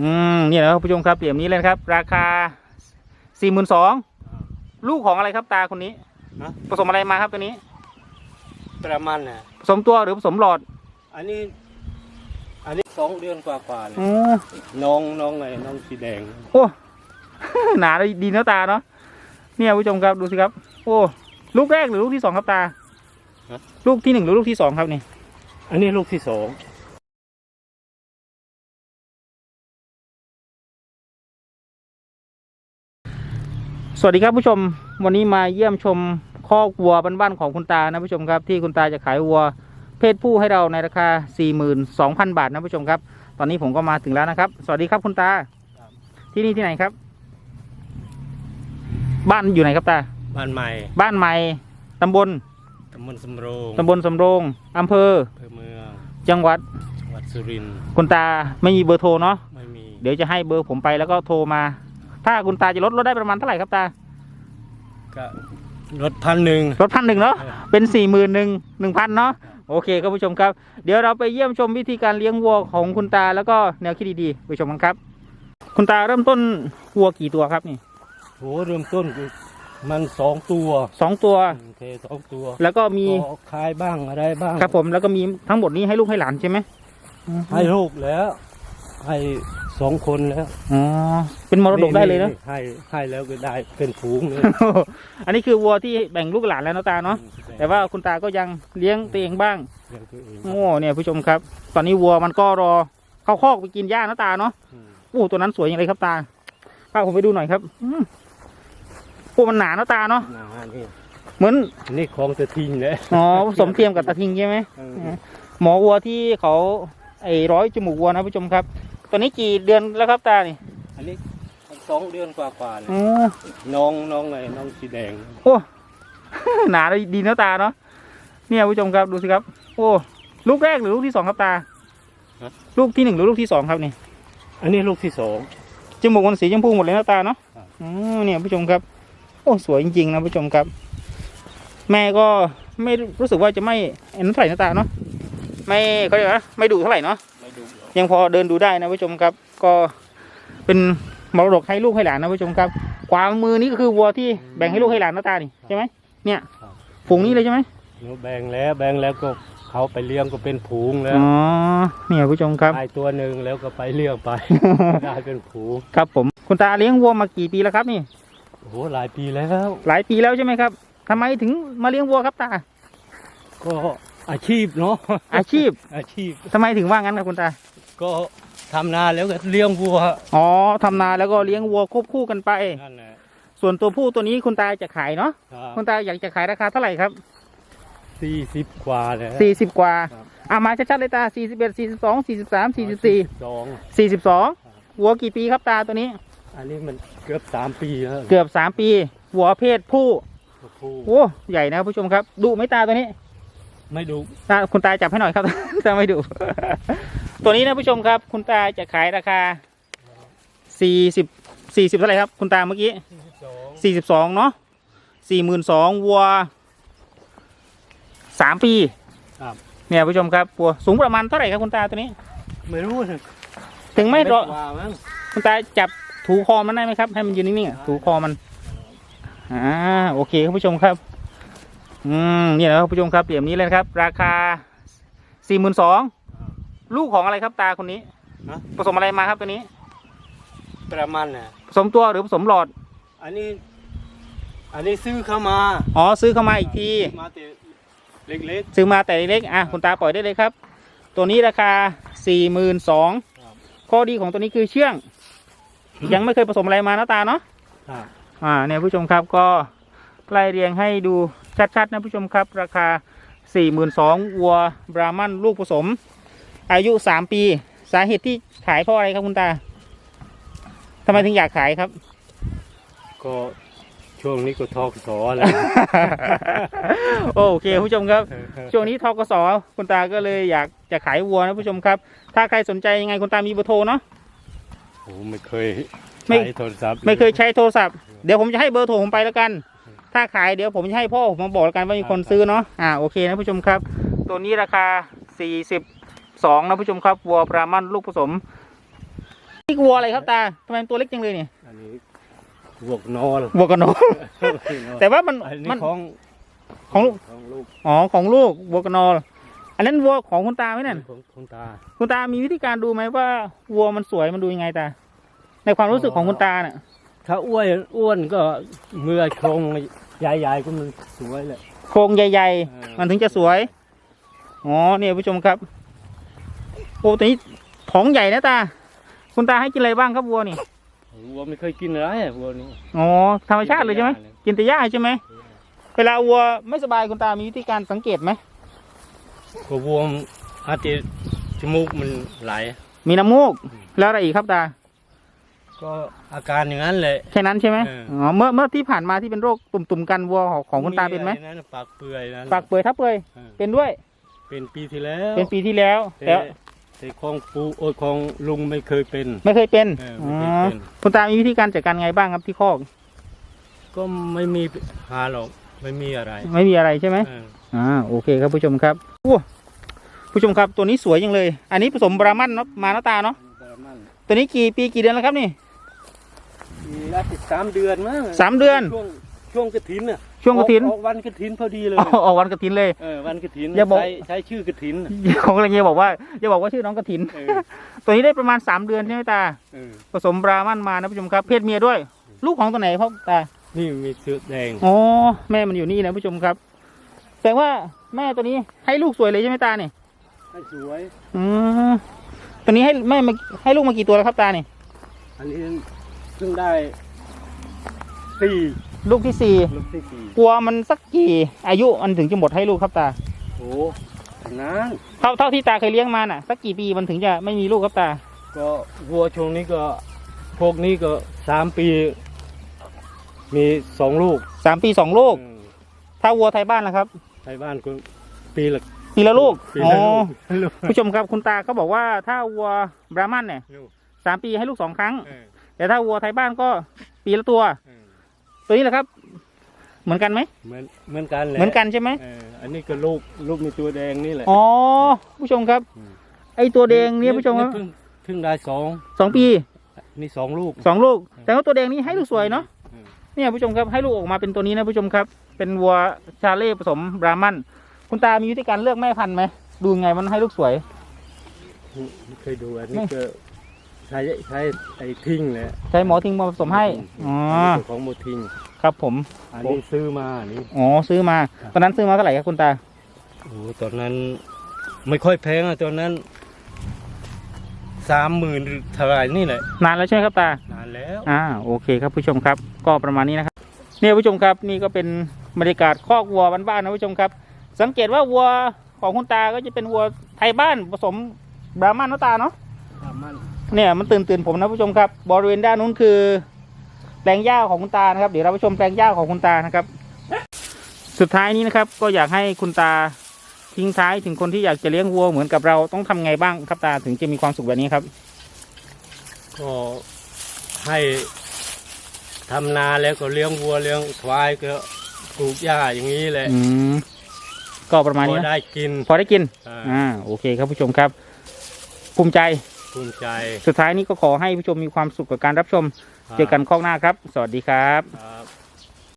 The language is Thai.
อืมนี่แหละครับผู้ชมครับเปี่ยมนี้เลยนะครับ ราคาสี่หมื่นสองลูกของอะไรครับตาคนนี้ฮะ ผสมอะไรมาครับตัวนี้ ประมาณน่ะผสมตัวหรือผสมหลอดอันนี้ อันนี้สองเดือนกว่าๆเลยอ๋อน้องน้องไงน้องสีแดง โอ้ หนาดีเนื้อตาเนาะเนี่ยผู้ชมครับดูสิครับ โอ้ลูกแรกหรือลูกที่สองครับตาลูกที่หนึ่งหรือลูกที่สองครับนี่อันนี้ลูกที่สอง สวัสดีครับผู้ชมวันนี้มาเยี่ยมชมคอกวัวบ้านๆของคุณตานะผู้ชมครับ ที่คุณตาจะขายวัว เพศผู้ให้เราในราคา 42,000 บาทนะผู้ชมครับ ตอนนี้ผมก็มาถึงแล้วนะครับ สวัสดีครับคุณตา ที่นี่ที่ไหนครับ บ้านอยู่ไหนครับตา บ้านใหม่บ้านใหม่ตำบลตำบลสำโรงตำบลสำโรงอำเภอ อำเภอเมืองจังหวัดจังหวัดสุรินทร์คุณตาไม่มีเบอร์โทรเนาะไม่มีเดี๋ยวจะให้เบอร์ผมไปแล้วก็โทรมา ถ้าคุณตาจะลดลดได้ประมาณเท่าไหร่ครับตาก็รถพันหนึ่ง ลดพันหนึ่งเนาะเป็นสี่หมื่นหนึ่งหนึ่งพันเนาะโอเคครับผู้ชมครับ เดี๋ยวเราไปเยี่ยมชมวิธีการเลี้ยงวัวของคุณตาแล้วก็แนวคิดดีๆไปชมกันครับ คุณตาเริ่มต้นวัวกี่ตัวครับนี่โหเริ่มต้นคือมันสองตัวสองตัวโอเคสองตัว แล้วก็มีก็ขายบ้างอะไรบ้างครับผมแล้วก็มีทั้งหมดนี้ให้ลูกให้หลานใช่ไหมให้ลูกแล้วให้ สองคนแล้วอ๋อเป็นมรดกได้เลยเนาะให้ให้แล้วก็ได้เป็นฝูงเลยอันนี้คือวัวที่แบ่งลูกหลานแล้วเนาะตาเนาะแต่ว่าคุณตาก็ยังเลี้ยงตัวเองบ้างเลี้ยงตัวเองโอ้เนี่ยผู้ชมครับ ตอนนี้วัวมันก็รอเข้าคอกไปกินหญ้าเนาะตาเนาะอืมโอ้ตัวนั้นสวยอย่างไรครับตาพาผมไปดูหน่อยครับอืมโอ้มันหนาเนาะตาเนาะนะฮะนี่เหมือนอันนี่ของจะทิ้งเลยอ๋อผสมเทียมกับตะทิงใช่ไหมเออหมอวัวที่เขาไอ้ร้อยจมูกวัวนะผู้ชมครับ ตัวนี้กี่เดือนแล้วครับตานี่อันนี้สองเดือนกว่าๆเลยอ๋อน้องน้องไงน้องสีแดง โอ้ หนาดีเนาะตาเนาะเนี่ยผู้ชมครับดูสิครับ โอ้ลูกแรกหรือลูกที่สองครับตาลูกที่หนึ่งหรือลูกที่สองครับนี่อันนี้ลูกที่สอง จมูกมันสีชมพูหมดเลยนะตาเนาะครับ อืมเนี่ยผู้ชมครับ โอ้สวยจริงๆนะผู้ชมครับ แม่ก็ไม่รู้สึกว่าจะไม่เอ็นเท่าไหร่นะตาเนาะไม่เขาเรียกว่าไม่ดุเท่าไหร่เนาะไม่ดู ยังพอเดินดูได้นะผู้ชมครับ ก็เป็นมรดกให้ลูกให้หลานนะผู้ชมครับขวามือนี่ก็คือวัวที่แบ่งให้ลูกให้หลานนะตานี่ใช่ไหมเนี่ยฝูงนี้เลยใช่ไหมหนูแบ่งแล้วแบ่งแล้วก็เขาไปเลี้ยงก็เป็นผูงแล้วอ๋อเนี่ยผู้ชมครับได้ตัวหนึ่งแล้วก็ไปเลี้ยงไปได้เป็นผูงครับผมคุณตาเลี้ยงวัวมากี่ปีแล้วครับนี่โอ้โหหลายปีแล้ว หลายปีแล้วใช่ไหมครับทำไมถึงมาเลี้ยงวัวครับตาก็ อาชีพเนาะอาชีพอาชีพทำไมถึงว่างั้นครับคุณตา ก็ทำนาแล้วก็เลี้ยงวัวอ๋อทำนาแล้วก็เลี้ยงวัวควบคู่กันไป นั่นแหละ ส่วนตัวผู้ตัวนี้คุณตาจะขายเนาะครับ คุณตาอยากจะขายราคาเท่าไหร่ครับ สี่สิบกว่าแล้ว สี่สิบกว่าครับ อะมาชัดๆเลยตาสี่สิบเอ็ดสี่สิบสองสี่สิบสามสี่สิบสี่สองสี่สิบสองวัวกี่ปีครับตาตัวนี้ อันนี้มันเกือบสามปีแล้วเกือบสามปี วัวเพศผู้ผูงโอ้ใหญ่นะครับผู้ชมครับดุไหมตาตัวนี้ ไม่ดูตาคุณตาจับให้หน่อยครับ ถ้าไม่ดุ ตัวนี้นะผู้ชมครับ คุณตาจะขายราคาสี่สิบสี่สิบเท่าไหร่ครับ คุณตาเมื่อกี้สองสี่สิบสองเนาะสี่หมื่นสองวัวสามปีครับ เนี่ยผู้ชมครับวัวสูงประมาณเท่าไหร่ครับคุณตาตัวนี้ ไม่รู้นะถึงไม่รอกว่ามั้งคุณตาจับถูคอมันได้ไหมครับ ให้มันยืนนิ่งๆอะถูคอมัน อ่าโอเคครับผู้ชมครับ อืมนี่แหละครับผู้ชมครับเปี่ยมนี้เลยนะครับ ราคาสี่หมื่นสองลูกของอะไรครับตาคนนี้ฮะ ผสมอะไรมาครับตัวนี้ ประมาณน่ะ ผสมตัวหรือผสมหลอดอันนี้ อันนี้ซื้อเข้ามาอ๋อซื้อเข้ามาอีกทีมาแต่เล็ก ซื้อมาแต่เล็กๆอะคุณตาปล่อยได้เลยครับ ตัวนี้ราคาสี่หมื่นสองครับข้อดีของตัวนี้คือเชื่อง ยังไม่เคยผสมอะไรมานะตาเนาะ ๆ ครับ อ่าเนี่ยผู้ชมครับก็ไล่เรียงให้ดู ชัดๆนะผู้ชมครับ ราคาสี่หมื่นสองวัวบรามันลูกผสม อายุสามปี สาเหตุที่ขายเพราะอะไรครับคุณตาทำไมถึงอยากขายครับ ก็ช่วงนี้ก็ทอกสอแล้ว โอเคผู้ชมครับ ช่วงนี้ทกสคุณตาก็เลยอยากจะขายวัวนะผู้ชมครับ ถ้าใครสนใจยังไงคุณตามีเบอร์โทรเนาะโอ้ไม่เคยไม่ใช้โทรศัพท์ ไม่เคยใช้โทรศัพท์ เดี๋ยวผมจะให้เบอร์โทรผมไปแล้วกัน ถ้าขายเดี๋ยวผมจะให้พ่อผมมาบอกแล้วกันว่ามีคนซื้อเนาะอ่าโอเคนะผู้ชมครับ ตัวนี้ราคา 42นะผู้ชมครับวัวบรามันลูกผสมนี่วัวอะไรครับตาทำไมมันตัวเล็กจังเลยเนี่ยอันนี้บวกนอนวัวกระโนแต่ว่ามันอันมันี้นของของลูกของลูกอ๋อของลูกวัวกระนออันนั้นวัวของคุณตาไหมนั่นของคุณตา คุณตามีวิธีการดูไหมว่าวัวมันสวยมันดูยังไงตา ในความรู้สึกของคุณตาเนี่ย ถ้าอ้วนอ้วนก็เมื่อโครงใหญ่ๆก็มันสวยแหละโครงใหญ่เออๆมันถึงจะสวย อ๋อเนี่ยผู้ชมครับ โอ้แต่นี้ท้องใหญ่นะตา คุณตาให้กินอะไรบ้างครับวัวนี่ วัวไม่เคยกินอะไรอะวัวนี้อ๋อธรรมชาติเลยใช่ไหมกินแต่หญ้าใช่ไหมเวลาวัวไม่สบายคุณตามีวิธีการสังเกตไหมก็วัวอาจจะจมูกมันไหล มีน้ำมูก แล้วอะไรอีกครับตา ก็อาการอย่างนั้นแหละแค่นั้นใช่ไหมเอออ๋ อ๋อเมื่อเมื่อที่ผ่านมาที่เป็นโรคตุ่มๆกันวัวของของคุณตาเป็นไหมอะรนั่นปากเปื่อยนั่นปากเปื่อยทับเปื่อยเออเป็นด้วย เป็นปีที่แล้วเป็นปีที่แล้วแต่แต่แต่ของปูโอ้ยของลุงไม่เคยเป็น ไม่เคยเป็นเอออ๋ไม่อเคยเป็นคุณตามีวิธีการจัดการไงบ้างครับที่คอกก็ไม่มีหาหรอกไม่มีอะไรไม่มีอะไรใช่ไหม เอออ่าโอเคครับผู้ชมครับอู้ผู้ชมครับตัวนี้สวยจังเลย อันนี้ผสมบรามันเนาะมาหน้าตาเนาะตัวนี้กี่ปีกี่เดือนแล้วครับนี่ มีละสิบสามเดือนมั้งสามเดือน ช่วงช่วงกระถินน่ะช่วงกฐินออออกวันกระถินพอดีเลยออกออกวันกฐินเลยเออวันกระถินอย่าบอกใช้ใช้ชื่อกระถินน่ะของอะไรเงี้ยบอกว่าอย่าบอกว่าชื่อน้องกฐินเออตัวนี้ได้ประมาณสามเดือนใช่ไหมตาเออผสมบรามันมานะผู้ชมครับ เพศเมียด้วย ลูกของตัวไหนพ่อตานี่มีเสื้อแดงอ๋อแม่มันอยู่นี่นะผู้ชมครับแสดงว่าแม่ตัวนี้ให้ลูกสวยเลยใช่ไหมตาเนี่ยให้สวยอืมตัวนี้ให้แม่มาให้ลูกมากี่ตัวแล้วครับตาเนี่ยอันนี้ เพิ่งได้สี่ลูกที่สี่ลูกที่สี่กลัวมันสักกี่ อายุมันถึงจะหมดให้ลูกครับตาโอ้นั้นเท่าเท่าที่ตาเคยเลี้ยงมาน่ะ สักกี่ปีมันถึงจะไม่มีลูกครับตา ก็วัวช่วงนี้ก็พวกนี้ก็สามปี มีสองลูกสามปีสองลูก อืมถ้าวัวไทยบ้านล่ะครับ ไทยบ้านก็ปีละ ปีละลูกปีอ๋อละลูกผู้ชมครับคุณตาเขาบอกว่าถ้าวัวบรามันเนี่ยลูกสามปีให้ลูกสองครั้ง เออ แต่ถ้าวัวไทยบ้านก็ปีละตัวเออตัวนี้แหละครับ เหมือนกันไหมเหมือนเหมือนกันแหละเหมือนกันใช่ไหมเอออันนี้ก็ลูกลูกมีตัวแดงนี่แหละ อ๋อผู้ชมครับอืมไอตัวแดงเนี่ยผู้ชมครับเพิ่งเพิ่งได้สองสองปีนี่สองลูกสองลูก แต่ว่าตัวแดงนี้ให้ลูกสวยเนาะเออเนี่ยผู้ชมครับให้ลูกออกมาเป็นตัวนี้นะผู้ชมครับ เป็นวัวชาเล่ผสมบรามันคุณตามีวิธีการเลือกแม่พันธุ์ไหมดูไงมันให้ลูกสวยไม่เคยดูอันนี้ก็ ใช้ใช้ไอ้ทิ้งแหละใช้หมอทิ้งมาผสมให้อ๋อนนี้ของโมทิ้งครับผม อันนี้ซื้อมาอันนี้อ๋อซื้อมาตอนนั้นซื้อมาเท่าไหร่ครับคุณตาโอ้โหตอนนั้น ไม่ค่อยแพงอะตอนนั้นสามหมื่นเท่าไหร่นี่แหละนานแล้วใช่ไหมครับตานานแล้วอ่าโอเคครับผู้ชมครับ ก็ประมาณนี้นะครับเนี่ยผู้ชมครับนี่ก็เป็นบรรยากาศคอกวัวบ้านๆนะผู้ชมครับ สังเกตว่าวัวของคุณตาก็จะเป็นวัวไทยบ้านผสมบรามันนะตาเนาะมัน เนี่ยมันตื่นตื่นผมนะผู้ชมครับ บริเวณด้านนู้นคือ แปลงหญ้าของคุณตานะครับ เดี๋ยวเราไปชมแปลงหญ้าของคุณตานะครับ สุดท้ายนี้นะครับ ก็อยากให้คุณตาทิ้งท้ายถึงคนที่อยากจะเลี้ยงวัวเหมือนกับเราต้องทำไงบ้างครับตาถึงจะมีความสุขแบบนี้ครับ ก็ให้ทำนาแล้วก็เลี้ยงวัวเลี้ยงควายก็ปลูกหญ้าอย่างนี้แหละอืมก็ประมาณพอนี้นะได้กิน พอได้กินอ่าอ่า โอเคครับผู้ชมครับ ภูมิใจ ภูมิใจ สุดท้ายนี้ก็ขอให้ผู้ชมมีความสุขกับการรับชม เจอกันข้องหน้าครับ สวัสดีครับ ครับ